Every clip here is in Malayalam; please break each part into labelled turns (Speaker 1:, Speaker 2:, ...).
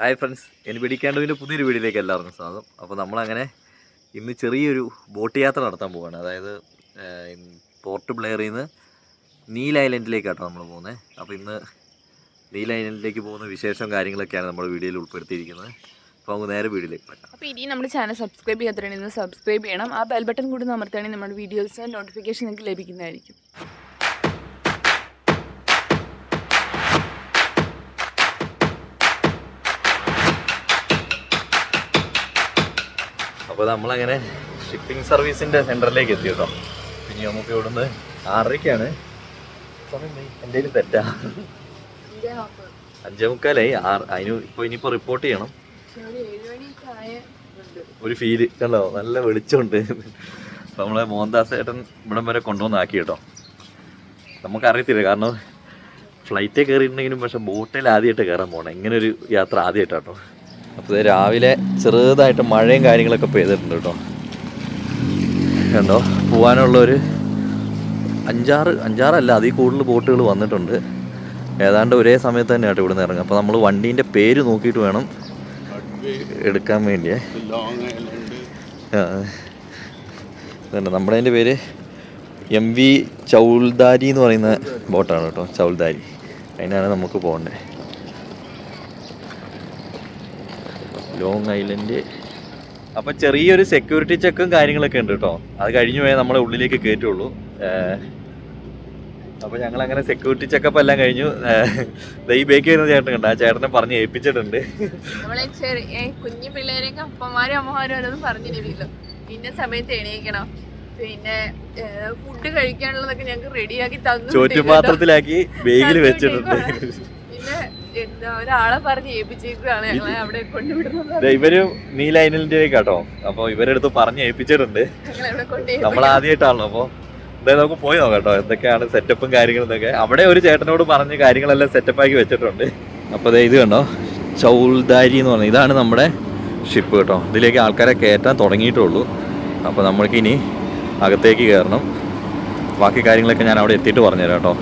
Speaker 1: Hi friends. എന്നെ പിടിക്കേണ്ടതിന്റെ പുതിയൊരു വീഡിയോയിലേക്ക് എല്ലാവർക്കും സ്വാഗതം. അപ്പോൾ നമ്മളങ്ങനെ ഇന്ന് ചെറിയൊരു ബോട്ട് യാത്ര നടത്താൻ പോവുകയാണ് അതായത് പോർട്ട് ബ്ലെയറിൽ നിന്ന് നീൽ ഐലൻഡിലേക്കാട്ടോ നമ്മൾ പോകുന്നത് അപ്പോൾ ഇന്ന് നീൽ ഐലൻഡിലേക്ക് പോകുന്ന വിശേഷം കാര്യങ്ങളൊക്കെയാണ് നമ്മുടെ വീഡിയോയിൽ ഉൾപ്പെടുത്തിയിരിക്കുന്നത്. അപ്പോൾ നമുക്ക് നേരെ വീഡിയോയിലേക്ക് പറ്റാം
Speaker 2: അപ്പോൾ ഇനി നമ്മുടെ ചാനൽ സബ്സ്ക്രൈബ് ചെയ്യാത്തവരാണെങ്കിൽ സബ്സ്ക്രൈബ് ചെയ്യണം. ആ ബെൽ ബട്ടൺ കൂടി അമർത്തുകയാണെങ്കിൽ നമ്മുടെ വീഡിയോസ് നോട്ടിഫിക്കേഷൻ നിങ്ങൾക്ക് ലഭിക്കുന്നതായിരിക്കും.
Speaker 1: അപ്പോൾ നമ്മളങ്ങനെ ഷിപ്പിംഗ് സർവീസിന്റെ സെന്ററിലേക്ക് എത്തി കേട്ടോ. പിന്നെ നമുക്ക് ഇവിടുന്ന് ആറരയ്ക്കാണ് കയ്യിൽ തെറ്റാ. അഞ്ചേ മുക്കാലായി. ആറ് അതിന് ഇപ്പോൾ ഇനിയിപ്പോൾ റിപ്പോർട്ട് ചെയ്യണം. ഒരു ഫീൽ കണ്ടോ? നല്ല വെളിച്ചമുണ്ട്. അപ്പോൾ നമ്മളെ മോഹൻദാസ് ഏട്ടൻ ഇവിടം വരെ കൊണ്ടുവന്നാക്കി കേട്ടോ. നമുക്കറിയത്തില്ല. കാരണം ഫ്ലൈറ്റേ കയറിയിട്ടുണ്ടെങ്കിലും പക്ഷെ ബോട്ടിൽ ആദ്യമായിട്ട് കയറാൻ പോകണം ഇങ്ങനെ ഒരു യാത്ര ആദ്യമായിട്ടാട്ടോ. അപ്പോൾ രാവിലെ ചെറുതായിട്ട് മഴയും കാര്യങ്ങളൊക്കെ പെയ്തിട്ടുണ്ട് കേട്ടോ. കണ്ടോ? പോകാനുള്ള ഒരു അഞ്ചാറ് അഞ്ചാറല്ല അതിൽ കൂടുതൽ ബോട്ടുകൾ വന്നിട്ടുണ്ട്. ഏതാണ്ട് ഒരേ സമയത്ത് തന്നെ ആയിട്ട് ഇവിടുന്ന് ഇറങ്ങും അപ്പോൾ നമ്മൾ വണ്ടീന്റെ പേര് നോക്കിയിട്ട് വേണം എടുക്കാൻ വേണ്ടിയേ അതന്നെ നമ്മുടെ അതിന്റെ പേര് എം വി ചൗൽദാരി എന്ന് പറയുന്ന ബോട്ടാണ് കേട്ടോ ചൗൽദാരി അതിനാണ് നമുക്ക് പോകേണ്ടത് ലോങ് ഐലൻഡ് അപ്പോൾ ചെറിയൊരു സെക്യൂരിറ്റി ചെക്കും കാര്യങ്ങളൊക്കെ ഉണ്ട് കേട്ടോ അത് കഴിഞ്ഞു പോയാൽ നമ്മളെ ഉള്ളിലേക്ക് കയറ്റുള്ളൂ അപ്പോൾ ഞങ്ങൾ അങ്ങനെ സെക്യൂരിറ്റി ചെക്കപ്പ് എല്ലാം കഴിഞ്ഞു. ഈ ബേക്ക് വരുന്ന ചേട്ടൻ കണ്ട? ആ ചേട്ടനെ പറഞ്ഞ് ഏൽപ്പിച്ചിട്ടുണ്ട്.
Speaker 2: നമ്മളെ ചെറിയ കുഞ്ഞു പിള്ളേരെയൊക്കെ അപ്പന്മാരും അമ്മമാരും ഓരോന്നും പറഞ്ഞിരുന്നില്ലല്ലോ ഇന്ന സമയത്ത് എണീക്കണം? പിന്നെ ഫുഡ് കഴിക്കാനുള്ളതൊക്കെ ഞങ്ങൾക്ക് റെഡിയാക്കി തന്നു
Speaker 1: ചോറ്റുപാത്രത്തിലാക്കി ബേഗിൽ വെച്ചിട്ടുണ്ട്.
Speaker 2: പിന്നെ എന്താ ഒരാളെ പറഞ്ഞ് ഏൽപ്പിച്ചേക്കാണ് ഞങ്ങളെ അവിടെ കൊണ്ടുവിടുന്നത്.
Speaker 1: ഇവർ നീ ഐലൻഡിലേക്ക് കേട്ടോ. അപ്പൊ ഇവരെടുത്ത് പറഞ്ഞ് ഏൽപ്പിച്ചിട്ടുണ്ട്. നമ്മൾ ആദ്യമായിട്ടാണല്ലോ അപ്പൊ. എന്തായാലും നമുക്ക് പോയി നോക്കാം കേട്ടോ എന്തൊക്കെയാണ് സെറ്റപ്പും കാര്യങ്ങളും ഇതൊക്കെ. അവിടെ ഒരു ചേട്ടനോട് പറഞ്ഞ് കാര്യങ്ങളെല്ലാം സെറ്റപ്പ് ആക്കി വെച്ചിട്ടുണ്ട്. അപ്പോൾ ഇത് കണ്ടോ? ചൗൽദാരി എന്ന് പറഞ്ഞത് ഇതാണ് നമ്മുടെ ഷിപ്പ് കേട്ടോ. ഇതിലേക്ക് ആൾക്കാരെ കയറ്റാൻ തുടങ്ങിയിട്ടുള്ളൂ. അപ്പോൾ നമ്മൾക്ക് ഇനി അകത്തേക്ക് കയറണം. ബാക്കി കാര്യങ്ങളൊക്കെ ഞാൻ അവിടെ എത്തിയിട്ട് പറഞ്ഞുതരാം കേട്ടോ.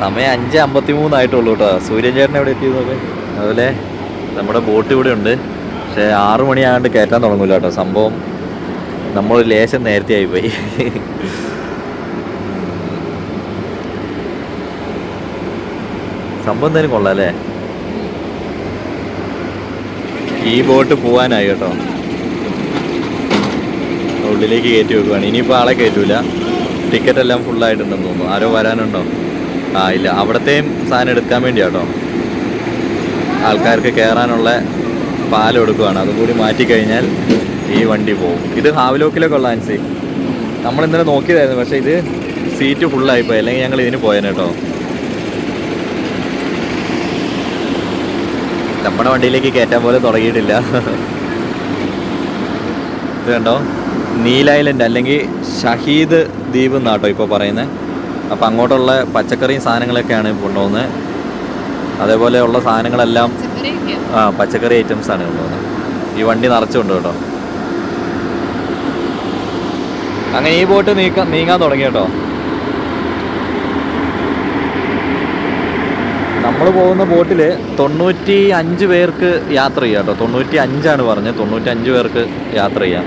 Speaker 1: സമയം അഞ്ച് അമ്പത്തി മൂന്നായിട്ടുള്ളൂ കേട്ടോ. സൂര്യൻ ചേട്ടൻ എവിടെ എത്തിയതൊക്കെ അതുപോലെ നമ്മുടെ ബോട്ട് ഇവിടെ ഉണ്ട്. പക്ഷേ ആറു മണിയാകാണ്ട് കയറ്റാൻ തുടങ്ങില്ല കേട്ടോ. സംഭവം നമ്മൾ ലേശം നേരത്തെ ആയിപ്പോയി. സംഭവം എന്തായാലും കൊള്ളാം അല്ലേ? ഈ ബോട്ട് പോവാനായി കേട്ടോ. ഉള്ളിലേക്ക് കയറ്റി വെക്കുവാണ്. ഇനിയിപ്പോൾ ആളെ കയറ്റൂല. ടിക്കറ്റ് എല്ലാം ഫുള്ളായിട്ടുണ്ടെന്ന് തോന്നുന്നു. ആരോ വരാനുണ്ടോ? ആ ഇല്ല. അവിടത്തെയും സാധനം എടുക്കാൻ വേണ്ടിയാട്ടോ. ആൾക്കാർക്ക് കയറാനുള്ള പാലം എടുക്കുകയാണ് അതും കൂടി മാറ്റിക്കഴിഞ്ഞാൽ ഈ വണ്ടി പോകും. ഇത് ഹാവിലോക്കിലൊക്കെ ഉള്ള ആൻസി. നമ്മൾ ഇന്നലെ നോക്കിയതായിരുന്നു. പക്ഷേ ഇത് സീറ്റ് ഫുള്ളായിപ്പോയി അല്ലെങ്കിൽ ഞങ്ങൾ ഇതിന് പോയേനെ കേട്ടോ നമ്മുടെ വണ്ടിയിലേക്ക് കയറ്റാൻ പോലും തുടങ്ങിയിട്ടില്ല. ഇത് കണ്ടോ? നീൽ ഐലൻഡ് അല്ലെങ്കിൽ ഷഹീദ് ദ്വീപ് എന്നാട്ടോ ഇപ്പോൾ പറയുന്നത്. അപ്പം അങ്ങോട്ടുള്ള പച്ചക്കറിയും സാധനങ്ങളൊക്കെയാണ് കൊണ്ടുപോകുന്നത്. അതേപോലെ ഉള്ള സാധനങ്ങളെല്ലാം ആ പച്ചക്കറി ഐറ്റംസ് ആണ് കൊണ്ടുപോകുന്നത്. ഈ വണ്ടി നിറച്ചുണ്ട് കേട്ടോ. അങ്ങനെ ഈ ബോട്ട് നീക്കാൻ നീങ്ങാൻ തുടങ്ങി കേട്ടോ. നമ്മൾ പോകുന്ന ബോട്ടിൽ തൊണ്ണൂറ്റി അഞ്ച് പേർക്ക് യാത്ര ചെയ്യാം കേട്ടോ. തൊണ്ണൂറ്റി അഞ്ചാണ് പറഞ്ഞത്. തൊണ്ണൂറ്റി അഞ്ച് പേർക്ക് യാത്ര ചെയ്യാം.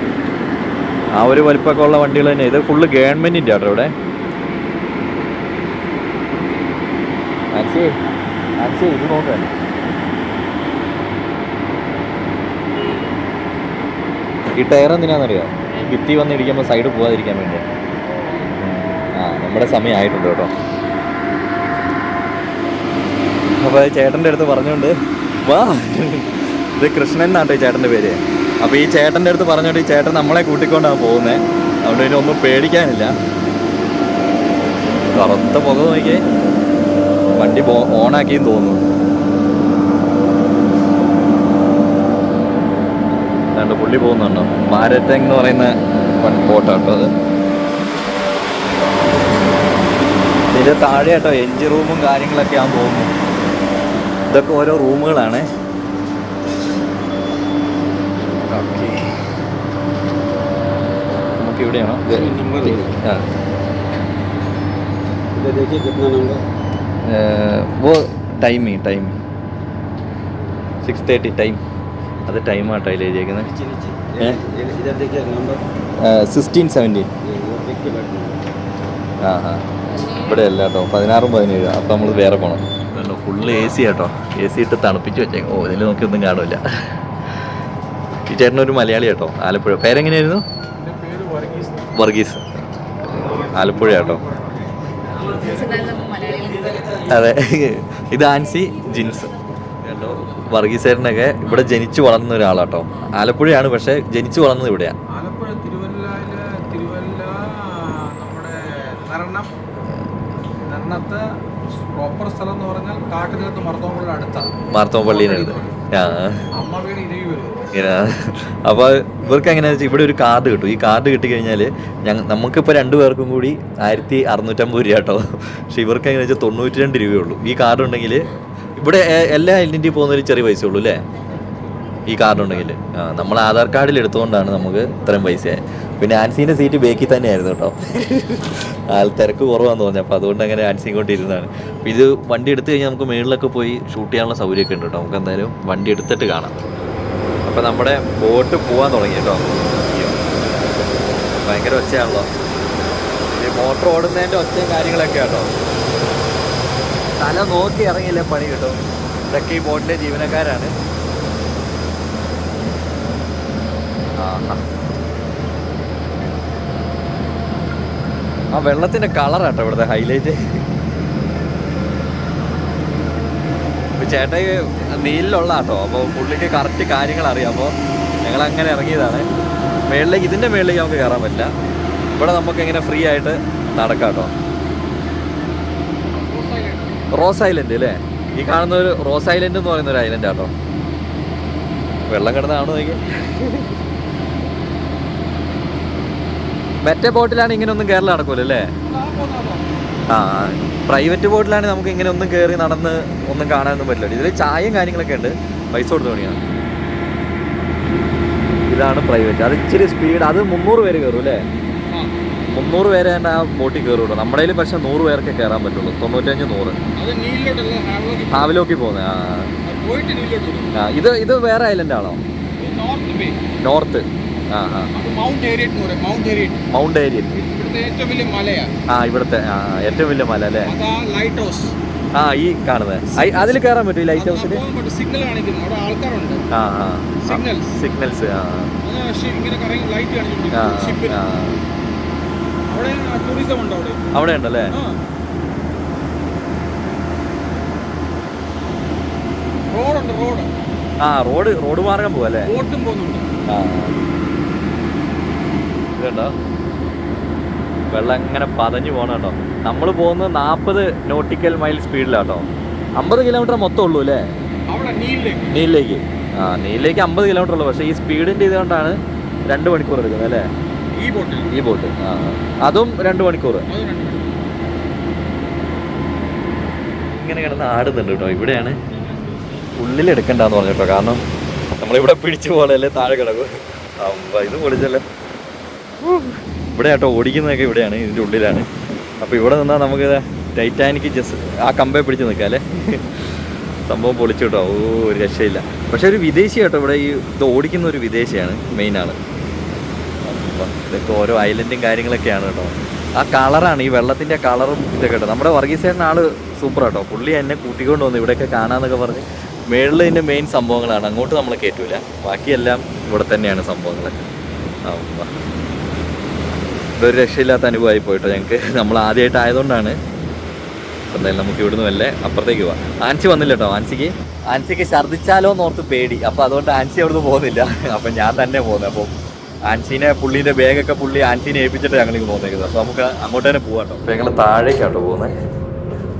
Speaker 1: ആ ഒരു വലിപ്പമൊക്കെ ഉള്ള വണ്ടികൾ തന്നെ. ഇത് ഫുള്ള് ഗവൺമെന്റിന്റെ കേട്ടോ ഇവിടെ. ആൻസി അച്ഛേ ഇത് നോക്കാൻ ഈ ടയർ എന്തിനാണെന്നറിയോ? ഭിത്തി വന്നിരിക്കുമ്പോൾ സൈഡ് പോകാതിരിക്കാൻ വേണ്ടി. ആ നമ്മുടെ സമയം ആയിട്ടുണ്ട് കേട്ടോ. അപ്പോൾ ചേട്ടന്റെ അടുത്ത് പറഞ്ഞുകൊണ്ട് വാ. ഇത് കൃഷ്ണൻ എന്നാട്ടോ ചേട്ടന്റെ പേര്. അപ്പോൾ ഈ ചേട്ടന്റെ അടുത്ത് പറഞ്ഞുകൊണ്ട് ഈ ചേട്ടൻ നമ്മളെ കൂട്ടിക്കൊണ്ടാണ് പോകുന്നത് അതുകൊണ്ട് ഇനി ഒന്നും പേടിക്കാനില്ല. കറുത്ത പുക നോക്കിയേ. വണ്ടി ഓണാക്കിയും തോന്നുന്നു. രണ്ട് പുള്ളി പോകുന്നുണ്ടോ? മാരറ്റങ് എന്ന് പറയുന്ന ബോട്ടാട്ടോ അത്. ഇതിന്റെ താഴെ കേട്ടോ എഞ്ചിൻ റൂമും കാര്യങ്ങളൊക്കെ ആണെന്ന് തോന്നുന്നു ഇതൊക്കെ ഓരോ റൂമുകളാണ്. നമുക്ക് ഇവിടെയാണോ ആ. ഓ time time six thirty time അത് ടൈമാട്ടോ അതിൽ എഴുതിയേക്കുന്നത് സിക്സ്റ്റീൻ
Speaker 3: സെവന്റീൻ
Speaker 1: ആ ആ. ഇവിടെ അല്ല കേട്ടോ. പതിനാറും പതിനേഴും. അപ്പം നമ്മൾ വേറെ പോകണം കേട്ടോ ഫുള്ള് എ സി കേട്ടോ എ സി ഇട്ട് തണുപ്പിച്ച് വെച്ചേക്കും. ഓ ഇതിൽ നോക്കിയൊന്നും കാണില്ല. ഈ ചേട്ടനൊരു മലയാളി കേട്ടോ ആലപ്പുഴ. പേരെങ്ങനെയായിരുന്നു? വർഗീസ്. ആലപ്പുഴ കേട്ടോ അതെ. ഇത് ആൻസി ജിൻസ്. കേട്ടോ. വർഗീസേരനൊക്കെ ഇവിടെ ജനിച്ചു വളർന്ന ഒരാളാട്ടോ. ആലപ്പുഴയാണ് പക്ഷെ ജനിച്ചു വളർന്നത് ഇവിടെയാണ്
Speaker 4: പ്രോപ്പർ സ്ഥലം എന്ന് പറഞ്ഞാൽ കാട്ടിനകത്ത് അടുത്താണ്. അമ്മ വീട് ഇരവി വരും
Speaker 1: അപ്പോൾ ഇവർക്ക് എങ്ങനെയാണെന്ന് വെച്ചാൽ ഇവിടെ ഒരു കാർഡ് കിട്ടും. ഈ കാർഡ് കിട്ടിക്കഴിഞ്ഞാൽ ഞങ്ങൾ നമുക്കിപ്പോൾ രണ്ട് പേർക്കും കൂടി ആയിരത്തി അറുന്നൂറ്റമ്പത് രൂപ കേട്ടോ. പക്ഷെ ഇവർക്ക് എങ്ങനെ വെച്ചാൽ തൊണ്ണൂറ്റി രണ്ട് രൂപയേ ഉള്ളൂ ഈ കാർഡ് ഉണ്ടെങ്കിൽ ഇവിടെ എല്ലാ ഐഡന്റി പോകുന്നതിൽ ചെറിയ പൈസ ഉള്ളൂ അല്ലേ? ഈ കാർഡ് ഉണ്ടെങ്കിൽ നമ്മൾ ആധാർ കാർഡിൽ എടുത്തുകൊണ്ടാണ് നമുക്ക് ഇത്രയും പൈസയായത് പിന്നെ ആൻസീന്റെ സീറ്റ് ബേക്കിൽ തന്നെയായിരുന്നു കേട്ടോ. ആൾ തിരക്ക് കുറവാന്ന് പറഞ്ഞു അപ്പോൾ അതുകൊണ്ട് അങ്ങനെ ആൻസിയും കൊണ്ടിരുന്നതാണ് അപ്പോൾ ഇത് വണ്ടി എടുത്തു കഴിഞ്ഞാൽ നമുക്ക് മേളിലൊക്കെ പോയി ഷൂട്ട് ചെയ്യാനുള്ള സൗകര്യമൊക്കെ ഉണ്ട് കേട്ടോ. നമുക്ക് എന്തായാലും വണ്ടി എടുത്തിട്ട് കാണാം. അപ്പോൾ നമ്മുടെ ബോട്ട് പോകാൻ തുടങ്ങി കേട്ടോ. ഭയങ്കര ഒച്ചയാണല്ലോ. ഈ മോട്ടർ ഓടുന്നതിന്റെ ഒച്ചയും കാര്യങ്ങളൊക്കെ കേട്ടോ തല നോക്കി ഇറങ്ങിയില്ലേ പണി കിട്ടും. ഇതൊക്കെ ഈ ബോട്ടിലെ ജീവനക്കാരാണ്. ആ വെള്ളത്തിന്റെ കളറാട്ടോ ഇവിടുത്തെ ഹൈലൈറ്റ്. ചേട്ടായി നീലിലുള്ള കേട്ടോ അപ്പോൾ പുള്ളിക്ക് കറക്റ്റ് കാര്യങ്ങൾ അറിയാം അപ്പോൾ ഞങ്ങൾ അങ്ങനെ ഇറങ്ങിയതാണ്. മേളിലേക്ക് ഇതിന്റെ മേളിലേക്ക് നമുക്ക് കയറാൻ പറ്റില്ല. ഇവിടെ നമുക്ക് ഇങ്ങനെ ഫ്രീ ആയിട്ട് നടക്കാം കേട്ടോ റോസ് ഐലൻഡ് അല്ലേ? ഈ കാണുന്ന ഒരു റോസ് ഐലൻഡ് എന്ന് പറയുന്ന ഒരു ഐലൻഡ് ആട്ടോ. വെള്ളം കിടന്നാണോ നോക്കി മറ്റേ ബോട്ടിലാണ് ഇങ്ങനെ ഒന്നും കേരളം നടക്കൂലല്ലേ? ആ. പ്രൈവറ്റ് ബോട്ടിലാണെങ്കിൽ നമുക്ക് ഇങ്ങനെ ഒന്നും കയറി നടന്ന് ഒന്നും കാണാനൊന്നും പറ്റില്ല. ഇതിൽ ചായയും കാര്യങ്ങളൊക്കെ ഉണ്ട്. പൈസ കൊടുത്ത് പണിയാണ് ഇതാണ് പ്രൈവറ്റ്. അത് ഇച്ചിരി സ്പീഡ് അത് മുന്നൂറ് പേര് കയറും അല്ലേ? മുന്നൂറ് പേരെ തന്നെ ആ ബോട്ടിൽ കയറുള്ളൂ നമ്മുടെ കയ്യിൽ പക്ഷെ നൂറ് പേർക്ക് കയറാൻ പറ്റുള്ളൂ. തൊണ്ണൂറ്റഞ്ച് നൂറ്.
Speaker 4: ഹാവ്ലോക്ക്
Speaker 1: പോകുന്നത്. ആ ഇത് ഇത് വേറെ ഐലൻഡ് ആണോ?
Speaker 4: North mount Harriet mount Harriet
Speaker 1: mount
Speaker 4: ഇവിടുത്തെ ഏറ്റവും വലിയ മലയാണ്
Speaker 1: ആ ഇവിടുത്തെ ഏറ്റവും വലിയ മല അല്ലേ?
Speaker 4: ലൈറ്റ് ഹൗസ്
Speaker 1: ആ ഈ കാണുന്നത് അതിൽ കയറാൻ പറ്റും ലൈറ്റ് ഹൗസിൽ
Speaker 4: സിഗ്നൽ കാണിക്കുന്നു. അവിടെ ആൾക്കാരുണ്ട്.
Speaker 1: ആ ആ
Speaker 4: സിഗ്നൽസ്
Speaker 1: സിഗ്നൽസ് ആ.
Speaker 4: അവിടെ
Speaker 1: ഉണ്ടല്ലേ?
Speaker 4: റോഡുണ്ട് റോഡ്
Speaker 1: ആ റോഡ് റോഡ് മാർഗം പോവല്ലേ
Speaker 4: ബോട്ടും പോകുന്നുണ്ട്.
Speaker 1: ആ. ഇതുണ്ടോ വെള്ളം ഇങ്ങനെ പതഞ്ഞു പോകണം കേട്ടോ. നമ്മൾ പോകുന്നത് നാൽപ്പത് നോട്ടിക്കൽ മൈൽ സ്പീഡിലാട്ടോ അമ്പത് കിലോമീറ്റർ മൊത്തം ഉള്ളൂ അല്ലേ?
Speaker 4: നീലിലേക്ക്.
Speaker 1: ആ നീലിലേക്ക് അമ്പത് കിലോമീറ്റർ ഉള്ളൂ. പക്ഷേ ഈ സ്പീഡിന്റെ ഇതുകൊണ്ടാണ് രണ്ട് മണിക്കൂർ എടുക്കുന്നത് അല്ലേ?
Speaker 4: ഈ
Speaker 1: ബോട്ട് ആ. അതും രണ്ട് മണിക്കൂർ. ഇങ്ങനെ കിടന്ന് ആടുന്നുണ്ട് കേട്ടോ. ഇവിടെയാണ് ഉള്ളിൽ എടുക്കണ്ടെന്ന് പറഞ്ഞു കേട്ടോ കാരണം നമ്മളിവിടെ പിടിച്ചു പോകണല്ലേ താഴെ കിടക്കും. അമ്പ ഇത് പൊളിച്ചല്ലോ? ഇവിടെ കേട്ടോ ഓടിക്കുന്നതൊക്കെ ഇവിടെയാണ് ഇതിന്റെ ഉള്ളിലാണ്. അപ്പോൾ ഇവിടെ നിന്നാൽ നമുക്ക് ടൈറ്റാനിക്ക് ജസ്റ്റ് ആ കമ്പേ പിടിച്ച് നിൽക്കാം അല്ലേ? സംഭവം പൊളിച്ചു കേട്ടോ. ഓ ഒരു രക്ഷയില്ല. പക്ഷെ ഒരു വിദേശി കേട്ടോ ഇവിടെ ഈ ഇത് ഓടിക്കുന്ന ഒരു വിദേശിയാണ് മെയിനാണ് ഇതൊക്കെ ഓരോ ഐലൻഡും കാര്യങ്ങളൊക്കെയാണ് കേട്ടോ. ആ കളറാണ് ഈ വെള്ളത്തിന്റെ കളറും ഇതൊക്കെ കേട്ടോ. നമ്മുടെ വർഗീസേട്ടൻ ആൾ സൂപ്പർ കേട്ടോ പുള്ളി എന്നെ കൂട്ടിക്കൊണ്ട് വന്നു ഇവിടെയൊക്കെ കാണാന്നൊക്കെ പറഞ്ഞ്. മേളിൽ ഇതിന്റെ മെയിൻ സംഭവങ്ങളാണ് അങ്ങോട്ട് നമ്മൾ കയറ്റൂല ബാക്കിയെല്ലാം ഇവിടെ തന്നെയാണ് സംഭവങ്ങളൊക്കെ. ആ. ഇതൊരു രക്ഷയില്ലാത്ത അനുഭവമായി പോയിട്ടോ ഞങ്ങൾക്ക് നമ്മൾ ആദ്യമായിട്ട് ആയതുകൊണ്ടാണ്. എന്തായാലും നമുക്ക് ഇവിടുന്ന് വല്ല അപ്പുറത്തേക്ക് പോവാം. ആൻസി വന്നില്ല കേട്ടോ ആൻസിക്ക്. ആൻസിക്ക് ഛർദ്ദിച്ചാലോ എന്നോർത്ത് പേടി. അപ്പോൾ അതുകൊണ്ട് ആൻസി അവിടുന്ന് പോകുന്നില്ല. അപ്പം ഞാൻ തന്നെ പോകുന്നത്. അപ്പം ആൻസീനെ പുള്ളീന്റെ ബാഗൊക്കെ പുള്ളി ആൻസീനെ ഏൽപ്പിച്ചിട്ട് ഞങ്ങളിങ്ങ് പോകുന്നേക്കുന്നത്. അപ്പോൾ നമുക്ക് അങ്ങോട്ട് തന്നെ പോവാം കേട്ടോ അപ്പോൾ ഞങ്ങൾ താഴേക്കാട്ടോ പോകുന്നത്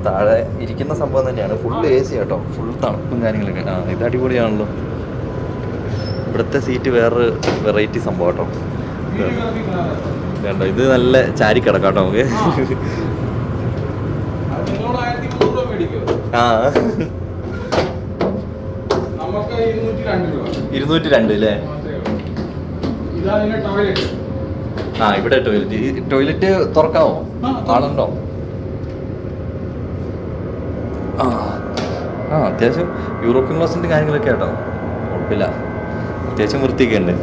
Speaker 1: താഴെ ഇരിക്കുന്ന സംഭവം തന്നെയാണ്. ഫുൾ എ സി കേട്ടോ ഫുൾ തണുപ്പും കാര്യങ്ങളൊക്കെ. ആ ഇത് അടിപൊളിയാണല്ലോ. ഇവിടുത്തെ സീറ്റ് വേറൊരു വെറൈറ്റി സംഭവം കേട്ടോ കണ്ടോ ഇത് നല്ല ചാരി കിടക്കാം നമുക്ക്. ആ.
Speaker 4: ഇരുന്നൂറ്റി രണ്ട്
Speaker 1: അല്ലേ? ആ ഇവിടെ ടോയ്ലറ്റ് ഈ ടോയ്ലറ്റ് തുറക്കാമോ
Speaker 4: ആ,
Speaker 1: ആളുണ്ടോ? ആ. ആ അത്യാവശ്യം യൂറോപ്യൻ ക്ലാസിന്റെ കാര്യങ്ങളൊക്കെ കേട്ടോ കുഴപ്പമില്ല. അത്യാവശ്യം വൃത്തിയൊക്കെ ഉണ്ട്.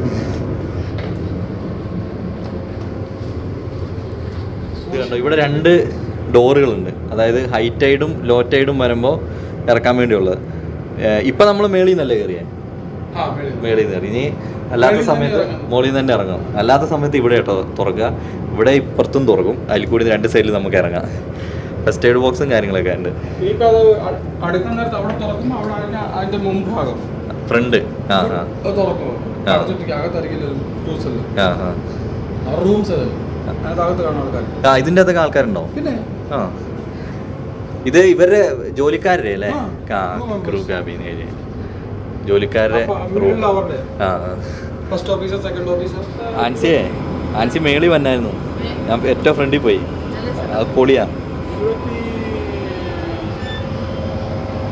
Speaker 1: ഇത് കണ്ടോ? ഇവിടെ രണ്ട് ഡോറുകളുണ്ട്. അതായത് ഹൈ ടൈഡും ലോ ടൈഡും വരുമ്പോൾ ഇറക്കാൻ വേണ്ടിയുള്ളത്. ഇപ്പം നമ്മൾ മേളിൽ നിന്നല്ലേ കയറിയേ? മേളിൽ നിന്ന്. കയറി. ഇനി അല്ലാത്ത സമയത്ത് മുകളിൽ നിന്ന് തന്നെ ഇറങ്ങാം അല്ലാത്ത സമയത്ത് ഇവിടെ കേട്ടോ തുറക്കുക. ഇവിടെ ഇപ്പുറത്തും തുറക്കും. അതിൽ കൂടി രണ്ട് സൈഡിൽ നമുക്ക് ഇറങ്ങാം. ഫസ്റ്റ് എയ്ഡ് ബോക്സും കാര്യങ്ങളൊക്കെ ഉണ്ട്. ഫ്രണ്ട് ആ ആ. ആ. ആ ആ
Speaker 4: ആൾക്കാർ
Speaker 1: അകത്തൊക്കെ ആൾക്കാരുണ്ടോ
Speaker 4: പിന്നെ?
Speaker 1: ആ. ഇത് ഇവരുടെ ജോലിക്കാരുടെ അല്ലേ?
Speaker 4: ആ.
Speaker 1: ക്രൂ ക്യാബിൻ ഏരിയ ജോലിക്കാരുടെ ആ
Speaker 4: ഫസ്റ്റ് ഓഫീസർ സെക്കൻഡ് ഓഫീസർ
Speaker 1: ആൻസിയെ ആൻസി മേളി വന്നായിരുന്നു. ഞാൻ ഏറ്റവും ഫ്രണ്ടിൽ പോയി. അത് പൊളിയാ.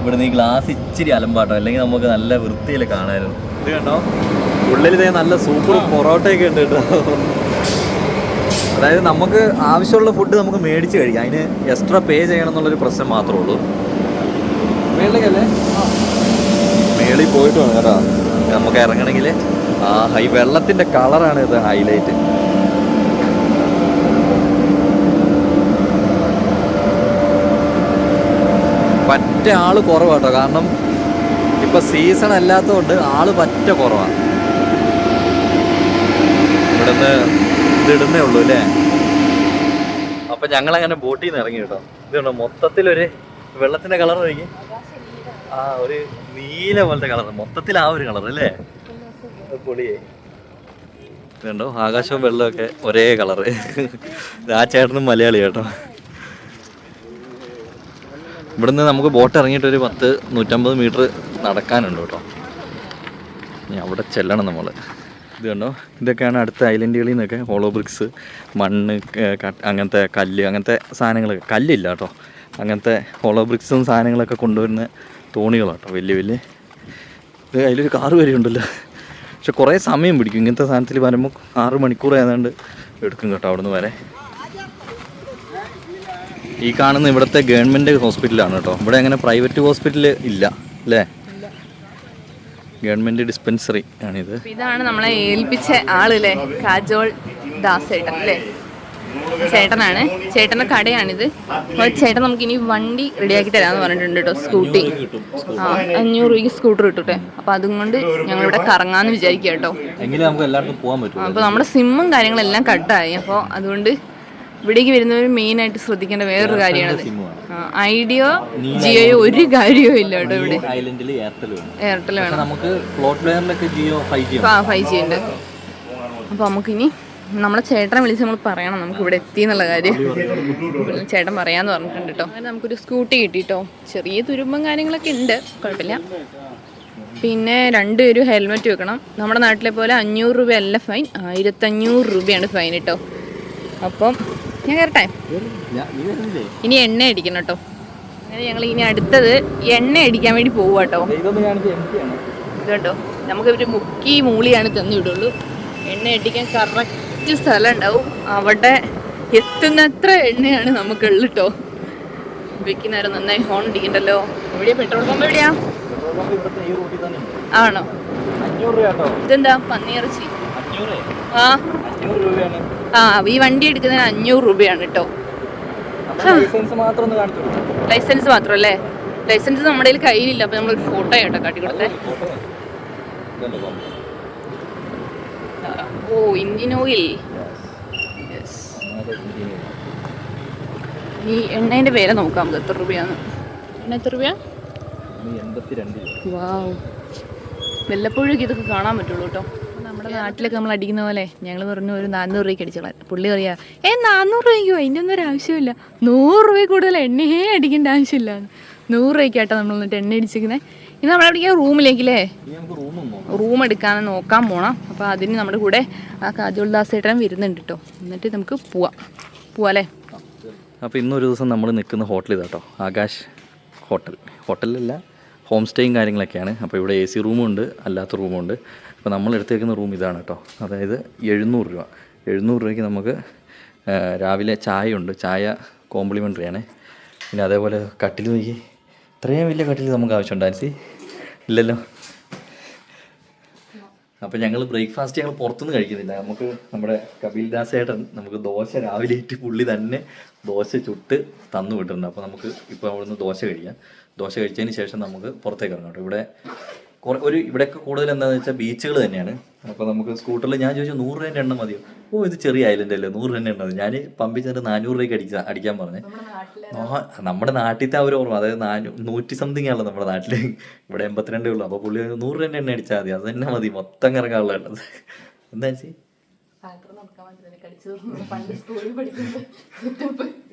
Speaker 1: ഇവിടെ നീ ഗ്ലാസ് ഇച്ചിരി അലമ്പാട്ടോ. അല്ലെങ്കിൽ നമുക്ക് നല്ല വൃത്തിയിൽ കാണാമായിരുന്നു. ഇത് കണ്ടോ? ഉള്ളിൽ നല്ല സൂപ്പർ പൊറോട്ടയൊക്കെ ഉണ്ട് കേട്ടോ. അതായത് നമുക്ക് ആവശ്യമുള്ള ഫുഡ് നമുക്ക് മേടിച്ച് കഴിക്കാം. അതിന് എക്സ്ട്രാ പേ ചെയ്യണം എന്നുള്ളൊരു പ്രശ്നം മാത്രമേ ഉള്ളൂ. മേളിലേക്കല്ലേ മേളിൽ പോയിട്ട് വേണം കേട്ടോ. നമുക്ക് ഇറങ്ങണമെങ്കിൽ ഹൈ വെള്ളത്തിന്റെ കളറാണ് ഇത് ഹൈലൈറ്റ് പറ്റ ആൾ കുറവാട്ടോ കാരണം ഇപ്പൊ സീസൺ അല്ലാത്തതുകൊണ്ട് ആൾ പറ്റ കുറവാണ് ഇവിടുന്ന് ഇതിടുന്നേ ഉള്ളൂ അല്ലേ? അപ്പൊ ഞങ്ങൾ അങ്ങനെ ബോട്ടിൽ നിന്ന് ഇറങ്ങി കേട്ടോ. ഇതുണ്ട് മൊത്തത്തിൽ ഒരു വെള്ളത്തിന്റെ കളർ നോക്കി ആ ഒരു നീല പോലത്തെ കളർ മൊത്തത്തിൽ ആ ഒരു കളർ അല്ലേ? പൊളിയേ ഇതുണ്ടോ ആകാശവും വെള്ളമൊക്കെ ഒരേ കളറ് ആ ചേട്ടനും മലയാളി കേട്ടോ. ഇവിടുന്ന് നമുക്ക് ബോട്ട് ഇറങ്ങിയിട്ട് ഒരു പത്ത് നൂറ്റമ്പത് മീറ്റർ നടക്കാനുണ്ട് കേട്ടോ. ഇനി അവിടെ ചെല്ലണം നമ്മൾ ഇത് കണ്ടോ ഇതൊക്കെയാണ് അടുത്ത ഐലൻഡുകളിൽ നിന്നൊക്കെ ഹോളോ ബ്രിക്സ് മണ്ണ് അങ്ങനത്തെ കല്ല് അങ്ങനത്തെ സാധനങ്ങളൊക്കെ. കല്ലില്ല കേട്ടോ. അങ്ങനത്തെ ഹോളോ ബ്രിക്സും സാധനങ്ങളൊക്കെ കൊണ്ടുവരുന്ന തോണികളാട്ടോ വലിയ വലിയ. ഇത് അതിലൊരു കാറ് വരെ ഉണ്ടല്ലോ പക്ഷെ കുറേ സമയം പിടിക്കും. ഇങ്ങനത്തെ സാധനത്തിൽ വരുമ്പോൾ ആറ് മണിക്കൂർ ഏതാണ്ട് എടുക്കും കേട്ടോ അവിടുന്ന് വരെ. ഈ കാണുന്ന ഇവിടുത്തെ ഗവൺമെന്റ് ഹോസ്പിറ്റലാണ് കേട്ടോ. ഇവിടെ അങ്ങനെ പ്രൈവറ്റ് ഹോസ്പിറ്റൽ ഇല്ല അല്ലേ? ഗവൺമെന്റ് ഡിസ്പെൻസറി ആണിത്.
Speaker 2: ഇതാണ് നമ്മളെ ഏൽപ്പിച്ച ആളല്ലേ? കാജോൾ ദാസ് ചേട്ടൻ അല്ലേ? ചേട്ടനാണ്. ചേട്ടന്റെ കടയാണിത്. അപ്പോൾ ചേട്ടൻ നമുക്ക് ഇനി വണ്ടി റെഡിയാക്കി തരാന്ന് പറഞ്ഞിട്ടുണ്ട് കേട്ടോ സ്കൂട്ടി. ആ അഞ്ഞൂറ് രൂപയ്ക്ക് സ്കൂട്ടർ കിട്ടൂട്ടെ അപ്പോൾ അതും കൊണ്ട് ഞങ്ങൾ ഇവിടെ കറങ്ങാന്ന് വിചാരിക്കുക കേട്ടോ.
Speaker 1: എങ്കിലും നമുക്ക് എല്ലായിടത്തും പോകാൻ പറ്റും
Speaker 2: അപ്പോൾ നമ്മുടെ സിമ്മും കാര്യങ്ങളെല്ലാം കട്ടായി. അപ്പോൾ അതുകൊണ്ട് ഇവിടേക്ക് വരുന്നവർ മെയിൻ ആയിട്ട് ശ്രദ്ധിക്കേണ്ട വേറൊരു കാര്യമാണ് ഐഡിയോ ജിയോയോ ഒരു കാര്യവും ഇല്ല കേട്ടോ ഇവിടെ.
Speaker 1: ഐലൻഡിൽ എയർടെൽ വേണം. നമുക്ക് ഫ്ലോട്ട് ജിയോ ഫൈവ് ജി
Speaker 2: ആ ഫൈവ് ജി ഉണ്ട്. അപ്പോൾ നമുക്കിനി നമ്മളെ ചേട്ടനെ വിളിച്ച് നമ്മൾ പറയണം നമുക്ക് ഇവിടെ എത്തി എന്നുള്ള കാര്യം. ചേട്ടൻ പറയാന്ന് പറഞ്ഞിട്ടുണ്ട് കേട്ടോ. അങ്ങനെ നമുക്കൊരു സ്കൂട്ടി കിട്ടിട്ടോ. ചെറിയ തുരുമ്പം കാര്യങ്ങളൊക്കെ ഉണ്ട്. കുഴപ്പമില്ല. പിന്നെ രണ്ടുപേരും ഹെൽമെറ്റ് വെക്കണം. നമ്മുടെ നാട്ടിലെ പോലെ അഞ്ഞൂറ് രൂപ അല്ല ഫൈൻ ആയിരത്തഞ്ഞൂറ് രൂപയാണ് ഫൈൻ കേട്ടോ അപ്പം ഞാൻ കയറട്ടെ ഇനി എണ്ണ അടിക്കണം കേട്ടോ. അങ്ങനെ ഞങ്ങൾ ഇനി അടുത്തത് എണ്ണ അടിക്കാൻ വേണ്ടി പോവുക കേട്ടോ.
Speaker 1: ഇതൊന്ന് കാണിച്ച് എം ടി
Speaker 2: കേട്ടോ നമുക്ക് ഒരു മുക്കി മൂളിയാണ് തന്നു വിടുള്ളൂ എണ്ണ അടിക്കാൻ കറക്റ്റ് സ്ഥലം ഉണ്ടാവും. അവിടെ എത്തുന്നത്ര എണ്ണയാണ് നമുക്കുള്ളു കേട്ടോ. വെക്കുന്നേരം നന്നായി ഹോൺ അടിക്കണ്ടല്ലോ. എവിടെയാ പെട്രോൾ പമ്പ് എവിടെയാ? ആണോ? ഇതെന്താ? പന്നിയിറച്ചി. ആ?
Speaker 1: അഞ്ഞൂറ് രൂപയാണ്.
Speaker 2: ആ ഈ വണ്ടി എടുക്കുന്നതിന് അഞ്ഞൂറ് രൂപയാണ് കേട്ടോ.
Speaker 1: ലൈസൻസ് മാത്രം അല്ലേ
Speaker 2: ലൈസൻസ് മാത്രമല്ലേ? ലൈസൻസ് നമ്മുടെ കയ്യിൽ കയ്യിലില്ല അപ്പൊ നമ്മൾ ഫോട്ടോ കേട്ടോ കാട്ടി കൊടുത്തേ. ഓ ഇന്ത്യൻ ഓയിൽ. ഈ എണ്ണേന്റെ പേരെ നോക്കാം നമുക്ക് എത്ര രൂപയാണ്? എണ്ണ എത്ര
Speaker 1: രൂപ.
Speaker 2: വാവ് വല്ലപ്പോഴൊക്കെ ഇതൊക്കെ കാണാൻ പറ്റുള്ളൂ കേട്ടോ. നമ്മുടെ നാട്ടിലൊക്കെ നമ്മൾ അടിക്കുന്ന പോലെ ഞങ്ങൾ പറഞ്ഞു ഒരു നാനൂറ് രൂപയ്ക്ക് അടിച്ചോളാം പുള്ളി പറയാ ഏ നാനൂറ് രൂപയ്ക്കോ? അതിന്റെ ഒന്നും ഒരു ആവശ്യമില്ല നൂറ് രൂപ കൂടുതൽ എണ്ണയേ അടിക്കേണ്ട ആവശ്യമില്ല. നൂറ് രൂപയ്ക്കാട്ടോ നമ്മൾ എന്നിട്ട് എണ്ണ അടിച്ചിരിക്കുന്നത് ഇനി നമ്മൾ അവിടെ റൂമിലേക്കില്ലേ
Speaker 1: ഇനി നമുക്ക് റൂമും നോക്കാം
Speaker 2: റൂം എടുക്കാൻ നോക്കാൻ പോണം. അപ്പോൾ അതിന് നമ്മുടെ കൂടെ ആ കാജോൾ ദാസ് ഏട്ടൻ വരുന്നുണ്ട് കേട്ടോ എന്നിട്ട് നമുക്ക് പോവാം. പോവാല്ലേ
Speaker 1: അപ്പോൾ ഇന്നൊരു ദിവസം നമ്മൾ നിൽക്കുന്ന ഹോട്ടൽ ഇതാട്ടോ ആകാശ് ഹോട്ടൽ. ഹോട്ടലിലല്ല ഹോം സ്റ്റേയും കാര്യങ്ങളൊക്കെയാണ്. അപ്പോൾ ഇവിടെ എ സി റൂമുണ്ട് അല്ലാത്ത റൂമുണ്ട് അപ്പോൾ നമ്മൾ എടുത്തേക്കുന്ന റൂം ഇതാണ് കേട്ടോ. അതായത് എഴുന്നൂറ് രൂപ. എഴുന്നൂറ് രൂപയ്ക്ക് നമുക്ക് രാവിലെ ചായ ഉണ്ട് ചായ കോംപ്ലിമെന്ററി ആണ്. പിന്നെ അതേപോലെ കട്ടിൽ നോക്കി. ഇത്രയും വലിയ കട്ടിൽ നമുക്ക് ആവശ്യമുണ്ടോ ആൻസി ഇല്ലല്ലോ. അപ്പോൾ ഞങ്ങൾ ബ്രേക്ക്ഫാസ്റ്റ് ഞങ്ങൾ പുറത്തുനിന്ന് കഴിക്കുന്നില്ല. നമുക്ക് നമ്മുടെ കപിൽ ദാസ് നമുക്ക് ദോശ രാവിലെ ഇട്ട് പുള്ളി തന്നെ ദോശ ചുട്ട് തന്നു വിട്ടിട്ടുണ്ട്. അപ്പോൾ നമുക്ക് ഇപ്പോൾ അവിടുന്ന് ദോശ കഴിക്കാം. ദോശ കഴിച്ചതിന് ശേഷം നമുക്ക് പുറത്തേക്ക് ഇറങ്ങാം കേട്ടോ. ഇവിടെ കുറെ ഒരു ഇവിടെയൊക്കെ കൂടുതൽ എന്താണെന്ന് വെച്ചാൽ ബീച്ചുകൾ തന്നെയാണ്. അപ്പോൾ നമുക്ക് സ്കൂട്ടറിൽ ഞാൻ ചോദിച്ചു നൂറ് രൂപേന്റെ എണ്ണം മതിയോ? ഓ ഇത് ചെറിയ ഐലൻഡ് അല്ലേ? നൂറ് രൂപേന്റെ എണ്ണം ഞാൻ പമ്പിച്ചിട്ട് നാനൂറ് രൂപയ്ക്ക് അടിക്കാൻ അടിക്കാൻ പറഞ്ഞു. നമ്മുടെ നാട്ടിലത്തെ ആ ഒരു ഓർമ്മ. അതായത് നാനൂ നൂറ്റി സംതിങ് ആണല്ലോ നമ്മുടെ നാട്ടിൽ ഇവിടെ എൺപത്തിരണ്ടേ ഉള്ളൂ. അപ്പോൾ പുള്ളി നൂറ് രൂപ എണ്ണ അടിച്ചാൽ മതി. അത് തന്നെ മതി. മൊത്തം ഇറങ്ങാനുള്ള എണ്ണത് എന്താ വെച്ചാൽ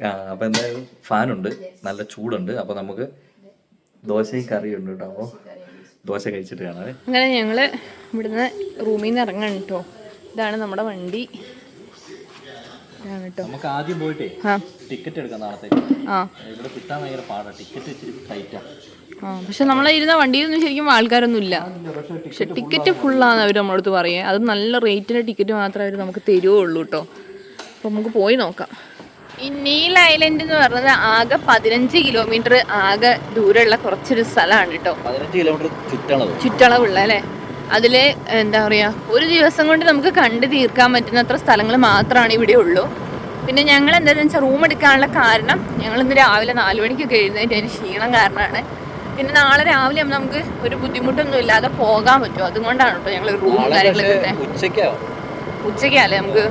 Speaker 1: ആ അപ്പം എന്തായാലും ഫാനുണ്ട് നല്ല ചൂടുണ്ട്. അപ്പോൾ നമുക്ക് ദോശയും കറിയും ഉണ്ട് കേട്ടോ. അപ്പോൾ ദോശ കഴിച്ചിട്ട് കാണാവേ
Speaker 2: അങ്ങനെ ഞങ്ങൾ ഇവിടുന്ന് റൂമിൽ നിന്ന് ഇറങ്ങണം കേട്ടോ. ഇതാണ് നമ്മുടെ വണ്ടി.
Speaker 1: നമുക്ക് ആദ്യം പോയിട്ടേ ടിക്കറ്റ് എടുക്കാം നാളത്തേക്ക്.
Speaker 2: ആ.
Speaker 1: ഇവിടെ കിട്ടാൻ ഭയങ്കര ടിക്കറ്റ് ഇച്ചിരി ടൈറ്റാണ്
Speaker 2: ആ. പക്ഷെ നമ്മളെ ഇരുന്ന വണ്ടിയിലൊന്നും ശരിക്കും ആൾക്കാരൊന്നും ഇല്ല പക്ഷെ ടിക്കറ്റ് ഫുള്ളാണ് അവർ നമ്മളടുത്ത് പറയുക അത് നല്ല റേറ്റിന്റെ ടിക്കറ്റ് മാത്രമേ അവർ നമുക്ക് തരുവുള്ളൂ കേട്ടോ. അപ്പോൾ നമുക്ക് പോയി നോക്കാം. ഈ നീൽ ഐലൻഡ് എന്ന് പറഞ്ഞത് ആകെ പതിനഞ്ച് കിലോമീറ്റർ ആകെ ദൂരമുള്ള കുറച്ചൊരു സ്ഥലമാണ് കേട്ടോ
Speaker 1: പതിനഞ്ച് കിലോമീറ്റർ ചുറ്റളവ്.
Speaker 2: ചുറ്റളവുള്ള അല്ലേ? അതിൽ എന്താ പറയാ ഒരു ദിവസം കൊണ്ട് നമുക്ക് കണ്ടു തീർക്കാൻ പറ്റുന്ന അത്ര സ്ഥലങ്ങൾ മാത്രമാണ് ഇവിടെ ഉള്ളൂ. പിന്നെ ഞങ്ങൾ എന്താണെന്ന് വെച്ചാൽ റൂം എടുക്കാനുള്ള കാരണം ഞങ്ങൾ ഇന്ന് രാവിലെ നാല് മണിക്കൊക്കെ എഴുന്നേറ്റ് അതിന് ക്ഷീണം കാരണമാണ്. പിന്നെ നാളെ രാവിലെ നമുക്ക് ഒരു ബുദ്ധിമുട്ടൊന്നും ഇല്ലാതെ പോകാൻ പറ്റും. അതുകൊണ്ടാണ് കേട്ടോ ഞങ്ങൾ റൂം കാര്യങ്ങളൊക്കെ ഉച്ചയ്ക്കല്ലേ നമുക്ക്?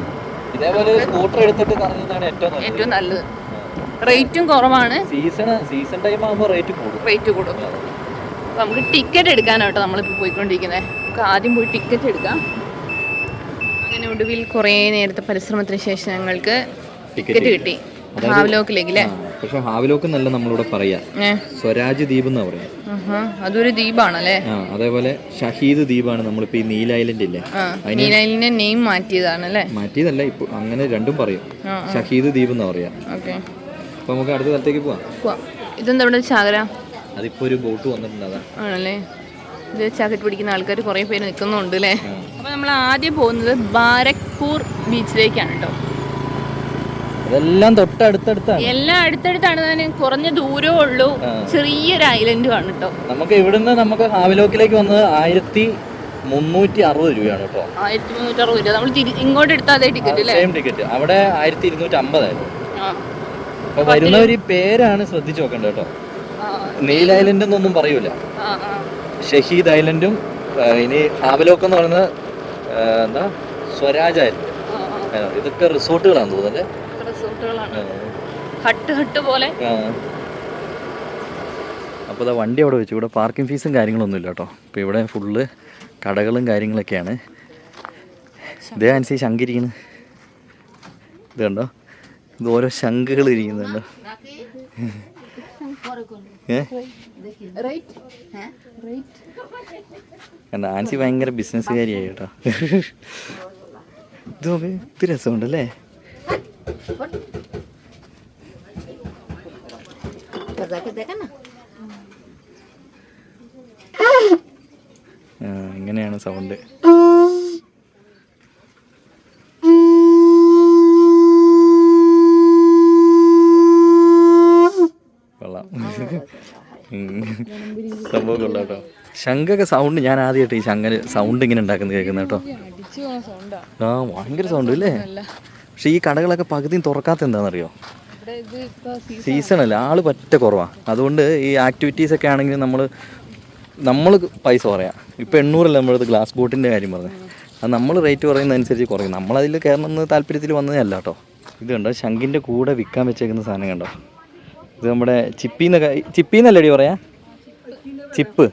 Speaker 1: ഇതേപോലെ സ്കൂട്ടർ എടുത്തിട്ട് കറങ്ങുന്നതാണ് ഏറ്റവും നല്ലത്.
Speaker 2: ഏറ്റവും നല്ലത്. റേറ്റും കുറവാണ്.
Speaker 1: സീസൺ സീസൺ ടൈം ആകുമ്പോൾ റേറ്റ് കൂടും.
Speaker 2: റേറ്റ് കൂടും. നമുക്ക് ടിക്കറ്റ് എടുക്കാനാട്ടോ നമ്മളിപ്പോൾ പോയിക്കൊണ്ടിരിക്കുന്നത് നമുക്ക് ആദ്യം പോയി ടിക്കറ്റ് എടുക്കാം. അങ്ങനെ ഒടുവിൽ കുറേ നേരത്തെ പരിശ്രമത്തിന് ശേഷം ഞങ്ങൾക്ക് ടിക്കറ്റ് കിട്ടി. ഹാവ്ലോക്കിലേക്ക് അല്ലേ
Speaker 1: പക്ഷെ ഹാവ്ലോക്ക് നല്ല നമ്മളിവിടെ പറയാ. സ്വരാജ് ദ്വീപ് എന്നാ പറയാ.
Speaker 2: അതൊരു ദ്വീപാണല്ലേ?
Speaker 1: അതേപോലെ ഷഹീദ് ദ്വീപാണ് നമ്മളിപ്പോ ഈ നീല ഐലൻഡ് ഇല്ലേ?
Speaker 2: Neil ഐലൻഡിന്റെ name മാറ്റിയതാണല്ലേ?
Speaker 1: മാറ്റിയതല്ല ഇപ്പൊ അങ്ങനെ രണ്ടും പറയും. ഷഹീദ് ദ്വീപ് എന്നാ പറയാ. അപ്പൊ നമുക്ക് അടുത്ത സ്ഥലത്തേക്ക് പോവാം.
Speaker 2: ഇതെന്താ ഇവിടെ ചാകര?
Speaker 1: അതിപ്പോ ഒരു ബോട്ട് വന്നിട്ടുണ്ട്
Speaker 2: ആണല്ലേ? ഇത് ചാക്കറ്റ് പിടിക്കുന്ന ആൾക്കാർ കുറേ പേര് നിൽക്കുന്നുണ്ട് അല്ലേ അപ്പോൾ നമ്മൾ ആദ്യം പോകുന്നത് ബാരക്പൂർ ബീച്ചിലേക്കാണ് കേട്ടോ
Speaker 1: അതെല്ലാം തൊട്ടടുത്തടുത്താണ്.
Speaker 2: എല്ലാം അടുത്തടുത്താണ് തന്നെ കുറഞ്ഞ ദൂരമേ ഉള്ളൂ. ചെറിയൊരു ഐലൻഡ് ആണ് കേട്ടോ.
Speaker 1: നമുക്ക് ഇവിടുന്ന് നമുക്ക് ഹാവിലോക്കിലേക്ക് വന്നത് ആയിരത്തി മുന്നൂറ്റി അറുപത് രൂപയാണ് കേട്ടോ.
Speaker 2: ആയിരത്തി മുന്നൂറ്റി അറുപത് രൂപ. നമ്മൾ ഇങ്ങോട്ട് എടുത്താൽ അതേ ടിക്കറ്റ് അല്ലേ?
Speaker 1: സെയിം ടിക്കറ്റ് അവിടെ ആയിരത്തി ഇരുന്നൂറ്റി അമ്പതായിരുന്നു അപ്പൊ വരുന്നവർ ഈ പേരാണ് ശ്രദ്ധിച്ചു നോക്കേണ്ടത് കേട്ടോ. നീൽ ഐലൻഡ് എന്നൊന്നും പറയൂല. ഷഹീദ് ഐലൻഡും ഇനി ഹാവലോക്ക് എന്ന് പറയുന്നത് എന്താ? സ്വരാജ് ഐലൻഡ്. ഇതൊക്കെ റിസോർട്ടുകളാണെന്ന് തോന്നുന്നല്ലേ
Speaker 2: ആ. റിസോർട്ടുകളാണ് ഹട്ട് ഹട്ട് പോലെ.
Speaker 1: അപ്പോൾ ഇതാ വണ്ടി അവിടെ വെച്ചു. ഇവിടെ പാർക്കിംഗ് ഫീസും കാര്യങ്ങളൊന്നും ഇല്ല കേട്ടോ. അപ്പോൾ ഇവിടെ ഫുള്ള് കടകളും കാര്യങ്ങളൊക്കെയാണ്. ഇതേ അനുസരിച്ച് ശങ്കിരിക്കുന്നു ഇത് കണ്ടോ? ഇത് ഓരോ ശംഖുകൾ ഇരിക്കുന്നുണ്ടോ. കണ്ട? ആൻസി ഭയങ്കര ബിസിനസ്സുകാരിയായി കേട്ടോ. ഇത് നോക്ക് ഇത് രസമുണ്ടല്ലേ? ഇങ്ങനെയാണ് സൗണ്ട്. കൊള്ളാം. സംഭവം കൊള്ളാം കേട്ടോ? ശംഖൊക്കെ സൗണ്ട് ഞാൻ ആദ്യമായിട്ട് ഈ ശങ്കന് സൗണ്ട് ഇങ്ങനെ ഉണ്ടാക്കുന്നത് കേൾക്കുന്നത് കേട്ടോ. ആ. ഭയങ്കര സൗണ്ട് അല്ലേ? പക്ഷെ ഈ കടകളൊക്കെ പകുതിയും തുറക്കാത്ത എന്താണെന്നറിയോ? സീസൺ അല്ല ആൾ പറ്റ കുറവാണ് അതുകൊണ്ട് ഈ ആക്ടിവിറ്റീസ് ഒക്കെ ആണെങ്കിൽ നമ്മൾ നമ്മൾ പൈസ പറയാം. ഇപ്പം എണ്ണൂറല്ല നമ്മളത് ഗ്ലാസ് ബോട്ടിന്റെ കാര്യം പറഞ്ഞത് അത് നമ്മൾ റേറ്റ് പറയുന്നതനുസരിച്ച് കുറയും. നമ്മളതിൽ കയറണമെന്ന് താല്പര്യത്തിൽ വന്നതല്ല കേട്ടോ. ഇത് കണ്ടോ? ശംഖിന്റെ കൂടെ വിൽക്കാൻ വെച്ചേക്കുന്ന സാധനം കണ്ടോ? ഇത് നമ്മുടെ ചിപ്പിന്നൊക്കെ ചിപ്പിന്നല്ലേ പറയാ? ചിപ്പ്.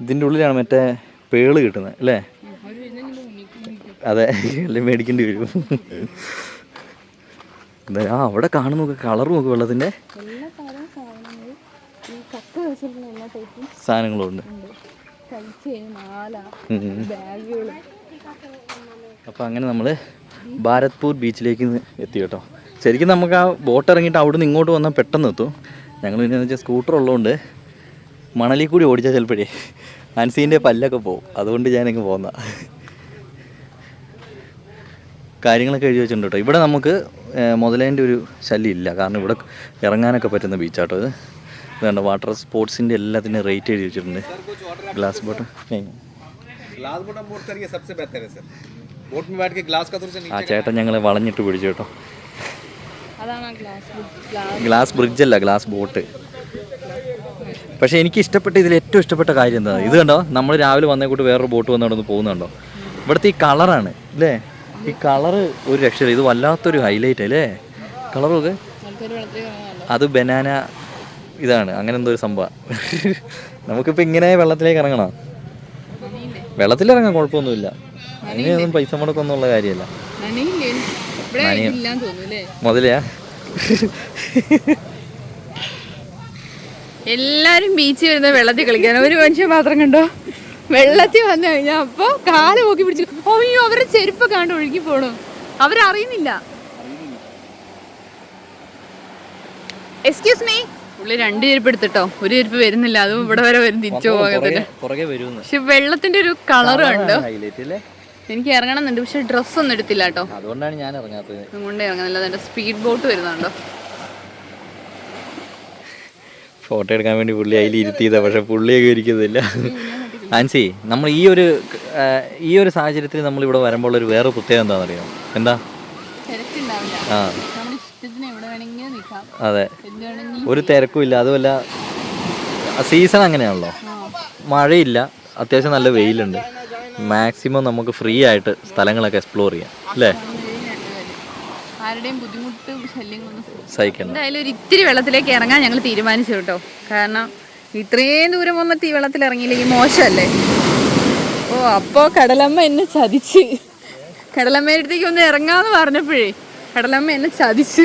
Speaker 1: ഇതിന്റെ ഉള്ളിലാണ് മറ്റേ പേൾ കിട്ടുന്നത് അല്ലേ? അതെ എല്ലാം മേടിക്കേണ്ടി വരും. ആ അവിടെ കാണുന്നു കളറും ഒക്കെ വെള്ളത്തിന്റെ
Speaker 2: എല്ലാ
Speaker 1: സാധനങ്ങളുണ്ട്. അപ്പോൾ അങ്ങനെ നമ്മൾ ഭാരത്പൂർ ബീച്ചിലേക്ക് എത്തി കേട്ടോ. ശരിക്കും നമുക്ക് ആ ബോട്ട് ഇറങ്ങിയിട്ട് അവിടെ നിന്ന് ഇങ്ങോട്ട് വന്നാൽ പെട്ടെന്ന് എത്തും. ഞങ്ങൾ പിന്നെ എന്ന് വെച്ചാൽ സ്കൂട്ടർ ഉള്ളതുകൊണ്ട് മണലിൽ കൂടി ഓടിച്ചാൽ ചിലപ്പോഴേ ആൻസീന്റെ പല്ലൊക്കെ പോകും അതുകൊണ്ട് ഞാനങ്ങ് പോന്ന. കാര്യങ്ങളൊക്കെ എഴുതി വെച്ചിട്ടുണ്ട് കേട്ടോ. ഇവിടെ നമുക്ക് മുതലേന്റെ ഒരു ശല്യം ഇല്ല. കാരണം ഇവിടെ ഇറങ്ങാനൊക്കെ പറ്റുന്ന ബീച്ചാട്ടോ ഇത്. ഇതുണ്ട് വാട്ടർ സ്പോർട്സിന്റെ എല്ലാത്തിന്റെയും റേറ്റ് എഴുതി വെച്ചിട്ടുണ്ട്. ഗ്ലാസ് ബോട്ട് ആ ചേട്ടൻ ഞങ്ങളെ വളഞ്ഞിട്ട് പിടിച്ചു കേട്ടോ.
Speaker 2: ഗ്ലാസ്
Speaker 1: ബ്രിഡ്ജ് അല്ല ഗ്ലാസ് ബോട്ട് പക്ഷേ എനിക്ക് ഇഷ്ടപ്പെട്ട ഇതിൽ ഏറ്റവും ഇഷ്ടപ്പെട്ട കാര്യം എന്താ ഇത് കണ്ടോ നമ്മൾ രാവിലെ വന്നേക്കൂട്ട് വേറൊരു ബോട്ട് വന്നു നടന്ന് പോകുന്നുണ്ടോ? ഇവിടുത്തെ ഈ കളറാണ് അല്ലേ ഈ കളറ് ഒരു രക്ഷയില്ല. ഇത് വല്ലാത്തൊരു ഹൈലൈറ്റ് അല്ലേ? കളറൊക്കെ അത് ബനാന ഇതാണ്. അങ്ങനെ എന്തോ ഒരു സംഭവം. നമുക്കിപ്പോൾ ഇങ്ങനെ വെള്ളത്തിലേക്ക് ഇറങ്ങണം? വെള്ളത്തിലിറങ്ങാൻ കുഴപ്പമൊന്നുമില്ല. അതിനൊന്നും പൈസ മുടക്കൊന്നുള്ള കാര്യമല്ല. മുതലയാ?
Speaker 2: എല്ലാരും ബീച്ചിൽ വരുന്ന വെള്ളത്തിൽ കളിക്കാൻ. ഒരു മനുഷ്യൻ മാത്രം കണ്ടോ? വെള്ളത്തിൽ വന്നു കഴിഞ്ഞാൽ അപ്പൊ കാൽ പൊക്കി പിടിച്ചു. ഓയ്യോ അവരുടെ ചെരുപ്പ് കണ്ട് ഒഴുകി പോണു. അവരറിയുന്നില്ല. എക്സ്ക്യൂസ് മീ പുള്ളി രണ്ട് ചെരുപ്പ് എടുത്തിട്ടോ? ഒരു ചെരുപ്പ് വരുന്നില്ല. അതും ഇവിടെ വരെ വരും തിരിച്ചു പോകത്തില്ല പക്ഷെ വെള്ളത്തിന്റെ ഒരു കളർ
Speaker 1: അല്ലേ
Speaker 2: എനിക്ക് ഇറങ്ങണമെന്നുണ്ട്. പക്ഷെ ഡ്രസ് ഒന്നും എടുത്തില്ല കേട്ടോ.
Speaker 1: അതുകൊണ്ടാണ് ഞാൻ ഇറങ്ങാത്തത്.
Speaker 2: അതുകൊണ്ട് ഇറങ്ങുന്നില്ല എന്റെ സ്പീഡ് ബോട്ട് വരുന്നുണ്ടോ?
Speaker 1: ഫോട്ടോ എടുക്കാൻ വേണ്ടി പുള്ളി അതിൽ ഇരുത്തിയതാ. പക്ഷെ പുള്ളിയൊക്കെ ഇരിക്കുന്നില്ല. ആൻസി നമ്മൾ ഈ ഒരു ഈ ഒരു സാഹചര്യത്തിൽ നമ്മൾ ഇവിടെ വരുമ്പോൾ ഒരു വേറെ പ്രത്യേകത അറിയോ എന്താ? ആ. അതെ. ഒരു തിരക്കും ഇല്ല. അതുമല്ല സീസൺ അങ്ങനെയാണല്ലോ. മഴയില്ല. അത്യാവശ്യം നല്ല വെയിലുണ്ട്. മാക്സിമം നമുക്ക് ഫ്രീ ആയിട്ട് സ്ഥലങ്ങളൊക്കെ എക്സ്പ്ലോർ ചെയ്യാം. അല്ലേ?
Speaker 2: ആരുടെയും ബുദ്ധിമുട്ട്
Speaker 1: സഹിക്കണം
Speaker 2: എന്തായാലും ഒരു ഇത്തിരി വെള്ളത്തിലേക്ക് ഇറങ്ങാൻ ഞങ്ങൾ തീരുമാനിച്ചു കേട്ടോ. കാരണം ഇത്രയും ദൂരം വന്നിട്ട് ഈ വെള്ളത്തിൽ ഇറങ്ങിയില്ലെങ്കിൽ മോശമല്ലേ? ഓ അപ്പോൾ കടലമ്മ എന്നെ ചതിച്ച്. കടലമ്മയുടെ അടുത്തേക്ക് ഒന്ന് ഇറങ്ങാന്ന് പറഞ്ഞപ്പോഴേ കടലമ്മ എന്നെ ചതിച്ച്.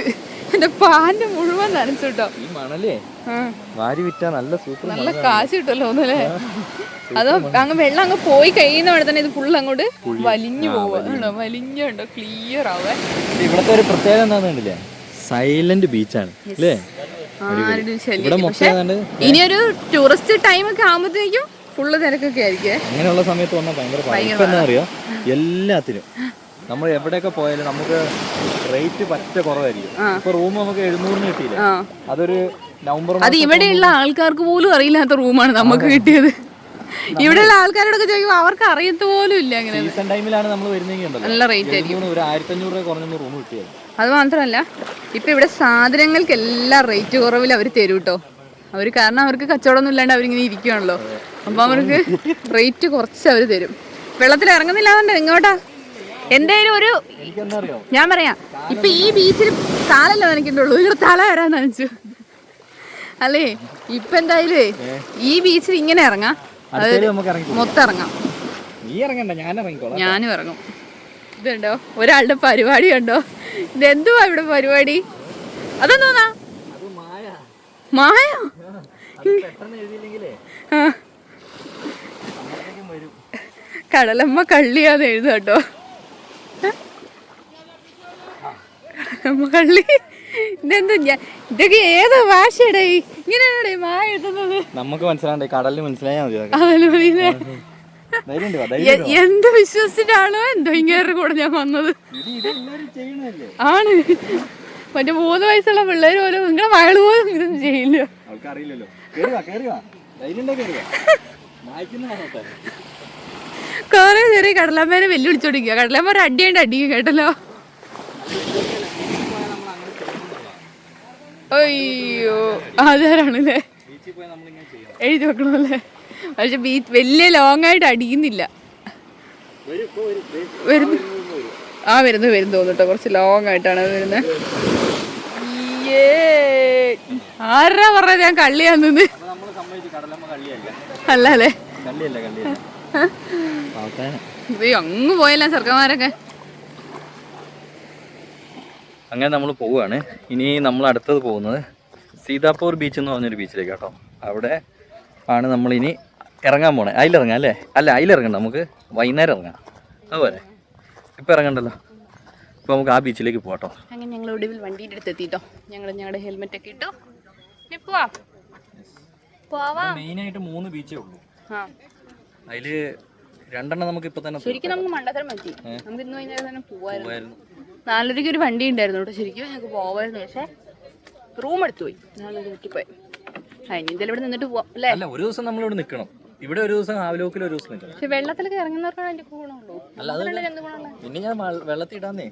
Speaker 2: എന്റെ പാന്റെ മുഴുവൻ നനച്ചുട്ടോ
Speaker 1: ഈ മണലേ വാരി വിറ്റാ നല്ല സൂപ്പർ
Speaker 2: നല്ല കാശ് കിട്ടുമല്ലോ ഒന്നല്ലേ? അതോ അങ്ങ് വെള്ളം അങ്ങ് പോയി കഴിയുന്ന അവിടെ തന്നെ ഇത് ഫുള്ള് അങ്ങോട്ട് വലിഞ്ഞു പോവുക. ആണോ വലിഞ്ഞുണ്ടോ? ക്ലിയർ ആവേ
Speaker 1: ഇവിടുത്തെ ഒരു പ്രത്യേകത എന്താന്ന് കണ്ടില്ലേ? സൈലന്റ് ബീച്ചാണ് അല്ലേ?
Speaker 2: ഇനിയൊരു ടൂറിസ്റ്റ് ടൈം ഒക്കെ ആകുമ്പോഴത്തേക്കും ഫുള്ള് തിരക്കൊക്കെ ആയിരിക്കും
Speaker 1: അങ്ങനെയുള്ള സമയത്ത് വന്നാൽ ഭയങ്കര അറിയോ എല്ലാത്തിനും. നമ്മൾ എവിടെയൊക്കെ പോയാലും നമുക്ക് റേറ്റ് പറ്റ കുറവായിരിക്കും. ഇപ്പൊ റൂം നമുക്ക് എഴുന്നൂറിന് കിട്ടിയില്ല? അതൊരു നവംബർ
Speaker 2: അത് ഇവിടെയുള്ള ആൾക്കാർക്ക് പോലും അറിയില്ലാത്ത റൂമാണ് നമുക്ക് കിട്ടിയത്. ഇവിടെയുള്ള ആൾക്കാരോടൊക്കെ ചോദിക്കുമ്പോൾ അവർക്ക് അറിയത്ത് പോലും ഇല്ല അങ്ങനെ
Speaker 1: സീസൺ ടൈമിലാണ് നമ്മൾ വരുന്നെങ്കിൽ
Speaker 2: നല്ല റേറ്റ് ആയിരിക്കും.
Speaker 1: ഒരു ആയിരത്തി അഞ്ഞൂറ് രൂപ കുറഞ്ഞൊന്ന് റൂം കിട്ടിയത്
Speaker 2: അത് മാത്രമല്ല ഇപ്പൊ ഇവിടെ സാധനങ്ങൾക്ക് എല്ലാം റേറ്റ് കുറവിൽ അവർ തരും കേട്ടോ അവർ കാരണം അവർക്ക് കച്ചവടമൊന്നും ഇല്ലാണ്ട് അവരിങ്ങനെ ഇരിക്കുകയാണല്ലോ അപ്പോൾ അവർക്ക് റേറ്റ് കുറച്ച് അവർ തരും. വെള്ളത്തിൽ ഇറങ്ങുന്നില്ലാതെ ഇങ്ങോട്ടാ എന്തായാലും ഒരു ഞാൻ പറയാം. ഇപ്പൊ ഈ ബീച്ചിൽ കാലല്ല നനയ്ക്കുന്നുള്ളൂ ഇവിടെ താല വരാൻ നനച്ചു. അല്ലേ? ഇപ്പൊ എന്തായാലും ഈ ബീച്ചിൽ ഇങ്ങനെ ഇറങ്ങാം.
Speaker 1: ഇറങ്ങി
Speaker 2: മൊത്തം ഇറങ്ങാം. ഞാനും ഇറങ്ങും. ഇതുണ്ടോ? ഒരാളുടെ പരിപാടി ഉണ്ടോ ഇതെന്തുവാ ഇവിടെ പരിപാടി? അതെന്തോന്നാ മായ. കടലമ്മ കള്ളിയാന്ന് എഴുതാട്ടോ കടലമ്മ കള്ളി? ഇതെന്താ ഞാൻ ഇതൊക്കെ ഏതാ ഭാഷയുടെ? ഇങ്ങനെയാണോ മായ എഴുതുന്നത്?
Speaker 1: നമുക്ക് മനസ്സിലാണ്ടേ കടലിന് മനസ്സിലായാൽ മതി.
Speaker 2: അതല്ലേ എന്ത് വിശ്വസിച്ചിട്ടാണോ എന്തോ ഇങ്ങേറെ കൂടെ ഞാൻ വന്നത്?
Speaker 1: ഇത്
Speaker 2: ആണ്. മറ്റേ മൂന്ന് വയസ്സുള്ള പിള്ളേർ പോലും നിങ്ങളെ മകൾ പോലും ഇതൊന്നും ചെയ്യില്ല.
Speaker 1: കുറെ
Speaker 2: ചെറിയ കടലമ്മേനെ വെല്ലുവിളിച്ചോണ്ടിരിക്കുക കടലമ്മ ഒരു അടിയുണ്ട് അടിക്കും കേട്ടല്ലോ. അയ്യോ ആധാരാണല്ലേ എഴുതി വെക്കണമല്ലേ? പക്ഷെ ബീ വലിയ ലോങ് ആയിട്ട് അടിയുന്നില്ല.
Speaker 1: വരും വരും
Speaker 2: വരുന്നു.
Speaker 1: വരും.
Speaker 2: ആ വരുന്നു വരുന്നു തോന്നുട്ടോ കുറച്ച് ലോങ് ആയിട്ടാണ് വരുന്നത് ആരാ പറഞ്ഞത് ഞാൻ കള്ളിയാന്ന്
Speaker 1: അപ്പൊ നമ്മൾ സമ്മതിച്ചു കടലമ്മ കള്ളിയല്ല
Speaker 2: അല്ല? അല്ലേ അങ്ങ് പോയല്ല ചെറുക്കന്മാരൊക്കെ.
Speaker 1: അങ്ങനെ നമ്മൾ പോവുകയാണ് ഇനി നമ്മൾ അടുത്തത് പോകുന്നത് സീതാപൂർ ബീച്ച് എന്ന് പറഞ്ഞൊരു ബീച്ചിലേക്ക് കേട്ടോ അവിടെ ആണ് നമ്മളിനി ഇറങ്ങാൻ പോണേ. അതിലിറങ്ങാം അല്ലേ? അല്ല അതിലിറങ്ങണ്ട നമുക്ക് വൈകുന്നേരം ഇറങ്ങാം. അതുപോലെ ഇപ്പം ഇറങ്ങണ്ടല്ലോ. ഇപ്പം നമുക്ക് ആ ബീച്ചിലേക്ക് പോകട്ടോ
Speaker 2: അങ്ങനെ ഞങ്ങൾ ഒടുവിൽ വണ്ടിയുടെ അടുത്ത് എത്തിട്ടോ. ഞങ്ങൾ ഞങ്ങളുടെ ഹെൽമെറ്റ് ഒക്കെ ഇട്ടു. ഇനി പോവാം. പോവാം.
Speaker 1: മെയിനായിട്ട് മൂന്ന് ബീച്ചേ ഉള്ളൂ.
Speaker 2: ആ.
Speaker 1: അതിൽ രണ്ടെണ്ണം നമുക്ക് ഇപ്പൊ തന്നെ
Speaker 2: ശരിക്കും നമുക്ക് മണ്ടത്തരം പറ്റി. നമുക്ക് ഇന്ന് വൈകുന്നേരം തന്നെ പോവായിരുന്നു. നാലരയ്ക്ക് ഒരു വണ്ടി ഉണ്ടായിരുന്നു കേട്ടോ ശരിക്കും. ഞങ്ങൾക്ക് പോവായിരുന്നു. പക്ഷേ റൂം എടുത്തു പോയി. നാളെ പോയി. ഇനി എന്തായാലും ഇവിടെ നിന്നിട്ട് പോവാം. അല്ലേ?
Speaker 1: അല്ല ഒരു ദിവസം നമ്മൾ ഇവിടെ നിൽക്കണം ഇവിടെ ഒരു ദിവസം ആവലോക്കിൽ ഒരു ദിവസം നിൽക്കണം.
Speaker 2: പക്ഷെ വെള്ളത്തിലൊക്കെ ഇറങ്ങുന്നവർക്കാണ് അതിന്റെ ഗുണമുള്ളൂ.
Speaker 1: അല്ല അത്
Speaker 2: എന്ത് ഗുണമുള്ള.
Speaker 1: പിന്നെ ഞാൻ വെള്ളത്തിൽ ഇടാന്നേ.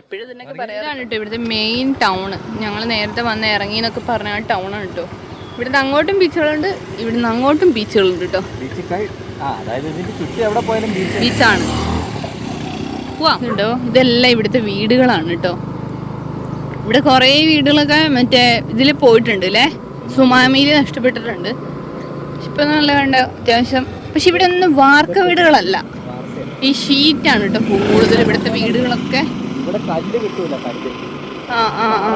Speaker 2: എപ്പോഴും ഇതിനൊക്കെ പറയാറാണ് കേട്ടോ ഇവിടുത്തെ മെയിൻ ടൗൺ ഞങ്ങൾ നേരത്തെ വന്ന് ഇറങ്ങി എന്നൊക്കെ പറഞ്ഞ ടൗൺ ആണ് കേട്ടോ ഇവിടുന്ന് അങ്ങോട്ടും ബീച്ചുകളുണ്ട് ഇവിടുന്ന് അങ്ങോട്ടും ബീച്ചുകളുണ്ട് കേട്ടോ
Speaker 1: ബീച്ചിൽ ആ അതായത് ഇതിന്റെ ചുറ്റും എവിടെ പോയാലും ബീച്ച്
Speaker 2: ബീച്ചാണ് ഉണ്ടോ ഇതെല്ലാം ഇവിടുത്തെ വീടുകളാണ് കേട്ടോ ഇവിടെ കുറേ വീടുകളൊക്കെ മറ്റേ ഇതിൽ പോയിട്ടുണ്ട് അല്ലേ സുമാമിയിൽ നഷ്ടപ്പെട്ടിട്ടുണ്ട്. ഇപ്പൊ നല്ല കണ്ട? അത്യാവശ്യം. പക്ഷെ ഇവിടെ ഒന്നും വാർക്ക വീടുകളല്ല. ഈ ഷീറ്റാണ് കേട്ടോ കൂടുതൽ ഇവിടുത്തെ വീടുകളൊക്കെ. ആ ആ ആ.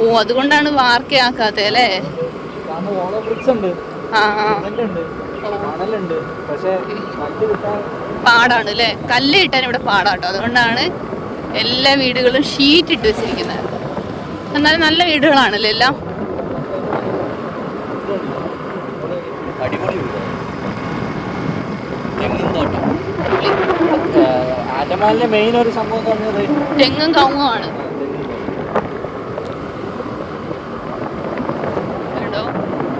Speaker 2: ഓ അതുകൊണ്ടാണ് വാർക്കയാക്കാത്തത് അല്ലേ? പാടാണ് അല്ലേ? കല്ല് കിട്ടാൻ ഇവിടെ പാടാട്ടോ അതുകൊണ്ടാണ് എല്ലാ വീടുകളും ഷീറ്റ് ഇട്ട് വെച്ചിരിക്കുന്നത്. എന്നാലും നല്ല വീടുകളാണല്ലേ എല്ലാം?
Speaker 1: ആറ്റമാലിന്റെ മെയിൻ ഒരു സംഭവം പറഞ്ഞത്
Speaker 2: തെങ്ങും കവുങ്ങുമാണ്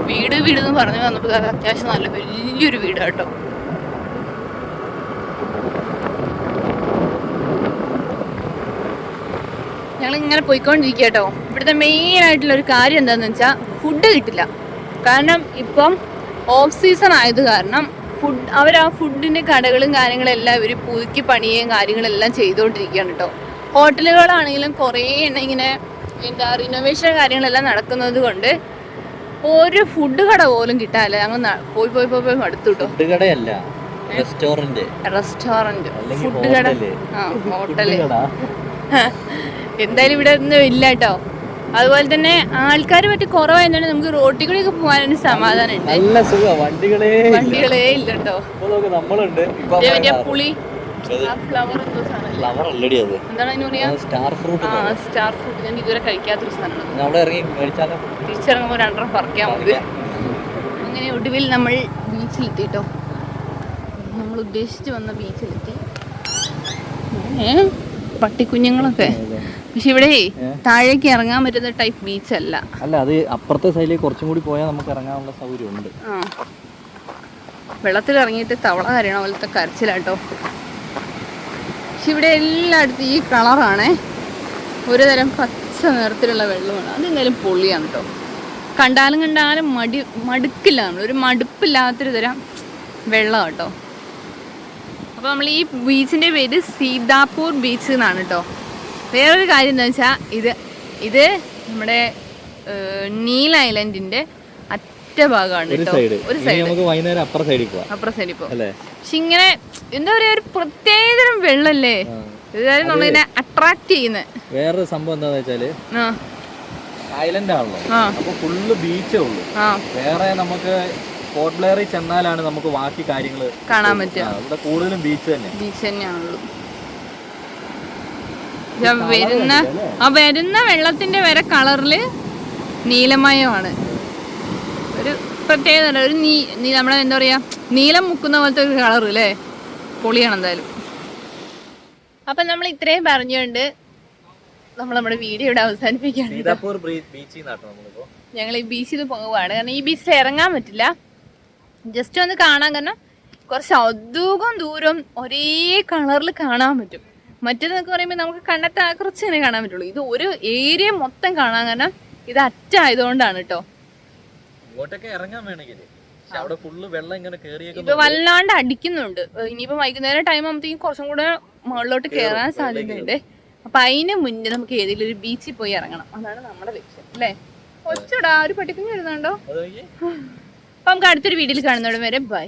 Speaker 2: വീട് വീട് എന്ന് പറഞ്ഞു വന്നപ്പോൾ അത് അത്യാവശ്യം നല്ല വലിയൊരു വീട് കേട്ടോ. ഞങ്ങൾ ഇങ്ങനെ പോയിക്കൊണ്ടിരിക്കുക ഇവിടുത്തെ മെയിൻ ആയിട്ടുള്ള ഒരു കാര്യം എന്താണെന്ന് വെച്ചാൽ ഫുഡ് കിട്ടില്ല. കാരണം ഇപ്പം ഓഫ് സീസൺ ആയത് കാരണം ഫുഡ് അവർ ആ ഫുഡിന്റെ കടകളും കാര്യങ്ങളും എല്ലാം ഇവർ പുതുക്കി പണിയുകയും കാര്യങ്ങളെല്ലാം ചെയ്തുകൊണ്ടിരിക്കുകയാണ് കേട്ടോ. ഹോട്ടലുകളാണെങ്കിലും കുറേ എണ്ണം ഇങ്ങനെ എന്താ റിനോവേഷൻ കാര്യങ്ങളെല്ലാം നടക്കുന്നത് കൊണ്ട് ഒരു ഫുഡ് കട പോലും കിട്ടാല്ല ഞങ്ങൾ പോയി പോയി പോയി പോയി മടുത്തു കേട്ടോ.
Speaker 1: ഫുഡ് കടയല്ല റെസ്റ്റോറന്റ് റെസ്റ്റോറന്റ്
Speaker 2: ഫുഡ് കട. ആ
Speaker 1: ഹോട്ടൽ.
Speaker 2: എന്തായാലും ഇവിടെ ഒന്നും ഇല്ല കേട്ടോ. അതുപോലെ തന്നെ ആൾക്കാർ പറ്റി കുറവായതുകൊണ്ട് നമുക്ക് റോട്ടിൽ കൂടി ഒക്കെ പോകാനൊരു സമാധാനം ഉണ്ട്
Speaker 1: നല്ല സുഖം. വണ്ടികളേ.
Speaker 2: വണ്ടികളേ ഇല്ല കേട്ടോ
Speaker 1: നമ്മളുണ്ട്.
Speaker 2: പുളി. ഫ്ലവർ
Speaker 1: അല്ലടി അത്. സ്റ്റാർ ഫ്രൂട്ട്
Speaker 2: ആ സ്റ്റാർ ഫ്രൂട്ട് ഞാൻ ഇതുവരെ കഴിക്കാത്തൊരു സാധനമാണ്. തിരിച്ചിറങ്ങുമ്പോൾ രണ്ടെണ്ണം പറിക്കാൻ നമുക്ക് അങ്ങനെ ഒടുവിൽ നമ്മൾ ബീച്ചിലെത്തി കേട്ടോ നമ്മൾ ഉദ്ദേശിച്ച് വന്ന ബീച്ചിലെത്തി. ഏ? പട്ടിക്കുഞ്ഞുങ്ങളൊക്കെ. പക്ഷെ ഇവിടെ താഴേക്ക് ഇറങ്ങാൻ പറ്റുന്ന ടൈപ്പ് ബീച്ച് അല്ല.
Speaker 1: അല്ല അത് അപ്പുറത്തെ സൈഡിലേക്ക് കുറച്ചും കൂടി പോയാൽ നമുക്ക് ഇറങ്ങാനുള്ള സൗകര്യമുണ്ട്.
Speaker 2: വെള്ളത്തിൽ ഇറങ്ങിയിട്ട് തവള കരയണ പോലത്തെ കരച്ചിലാട്ടോ. പക്ഷെ ഇവിടെ എല്ലായിടത്തും ഈ കളറാണേ. ഒരു തരം പച്ച നിറത്തിലുള്ള വെള്ളമാണ്. അതെന്തായാലും പൊള്ളിയാണ് കേട്ടോ കണ്ടാലും കണ്ടാലും മടി മടുക്കില്ല നമ്മൾ ഒരു മടുപ്പില്ലാത്തൊരു തരം വെള്ളം കേട്ടോ അപ്പോൾ നമ്മൾ ഈ ബീച്ചിന്റെ പേര് സീതാപൂർ ബീച്ച് എന്നാണ് കേട്ടോ. വേറൊരു കാര്യം എന്താ വെച്ചാൽ ഇത് ഇത് നമ്മുടെ നീൽ ഐലൻഡിന്റെ അറ്റ ഭാഗമാണ്
Speaker 1: ഒരു
Speaker 2: കേട്ടോ.
Speaker 1: സൈഡ്.
Speaker 2: ഒരു സൈഡ്.
Speaker 1: നമുക്ക് വൈകുന്നേരം അപ്പുറ സൈഡിൽ പോവാം.
Speaker 2: അപ്പുറം സൈഡിൽ
Speaker 1: പോവാം.
Speaker 2: പക്ഷെ ഇങ്ങനെ എന്താ പറയുക ഒരു പ്രത്യേകതരം വെള്ളമല്ലേ. ഇതായാലും നമ്മളിതിനെ അട്രാക്ട് ചെയ്യുന്നത്
Speaker 1: വേറൊരു സംഭവം എന്താന്ന് വെച്ചാൽ
Speaker 2: ആ.
Speaker 1: ഐലൻഡ് ആണല്ലോ
Speaker 2: ആ.
Speaker 1: അപ്പൊ ഫുള്ള് ബീച്ചേ ഉള്ളൂ.
Speaker 2: ആ.
Speaker 1: വേറെ നമുക്ക് പോർട്ട് ബ്ലെയറിൽ ചെന്നാലാണ് നമുക്ക് ബാക്കി കാര്യങ്ങൾ
Speaker 2: കാണാൻ പറ്റുക.
Speaker 1: ഇവിടെ കൂടുതലും ബീച്ച് തന്നെ.
Speaker 2: ബീച്ച് തന്നെയാണുള്ളൂ വരുന്ന ആ വരുന്ന വെള്ളത്തിന്റെ വരെ കളറിൽ നീലമയമാണ്. ഒരു പ്രത്യേകത ഒരു നീ നീ നമ്മളെ എന്താ പറയാ നീലം മുക്കുന്ന പോലത്തെ ഒരു കളർ അല്ലേ? പൊളിയാണ് എന്തായാലും. അപ്പൊ നമ്മൾ ഇത്രയും പറഞ്ഞുകൊണ്ട് നമ്മൾ നമ്മുടെ വീഡിയോ ഇവിടെ അവസാനിപ്പിക്കുകയാണ്. ഞങ്ങൾ ഈ ബീച്ചിൽ പോവുകയാണ് കാരണം ഈ ബീച്ചിൽ ഇറങ്ങാൻ പറ്റില്ല. ജസ്റ്റ് ഒന്ന് കാണാൻ കാരണം കുറച്ച് അധികം ദൂരം ഒരേ കളറിൽ കാണാൻ പറ്റും. മറ്റേതെന്നൊക്കെ പറയുമ്പോൾ നമുക്ക് കണ്ണത്തെ കുറച്ച് തന്നെ കാണാൻ പറ്റുള്ളൂ. ഇത് ഒരു ഏരിയ മൊത്തം കാണാൻ കാരണം ഇത് അറ്റായതുകൊണ്ടാണ് കേട്ടോ
Speaker 1: ഇങ്ങോട്ടൊക്കെ ഇറങ്ങാൻ വേണമെങ്കിൽ. അവിടെ ഫുള്ള് വെള്ളം ഇങ്ങനെ
Speaker 2: ഇപ്പൊ
Speaker 1: കേറിയേക്കുന്നു
Speaker 2: വല്ലാണ്ട് അടിക്കുന്നുണ്ട്. ഇനിയിപ്പോ വൈകുന്നേരം ടൈം ആകുമ്പോഴത്തേക്കും കുറച്ചും കൂടെ മുകളിലോട്ട് കയറാൻ സാധ്യതയുണ്ട്. അപ്പൊ അതിന് മുന്നേ നമുക്ക് ഏതെങ്കിലും ഒരു ബീച്ചിൽ പോയി ഇറങ്ങണം. അതാണ് നമ്മുടെ ലക്ഷ്യം. അല്ലേ? ഒച്ചടാ ഒരു പട്ടിക്കുഞ്ഞ് വരുന്നുണ്ടോ?
Speaker 1: അത് നോക്കിയേ.
Speaker 2: അപ്പൊ നമുക്ക് അടുത്തൊരു വീഡിയോയിൽ കാണുന്നവിടെ വരെ ബൈ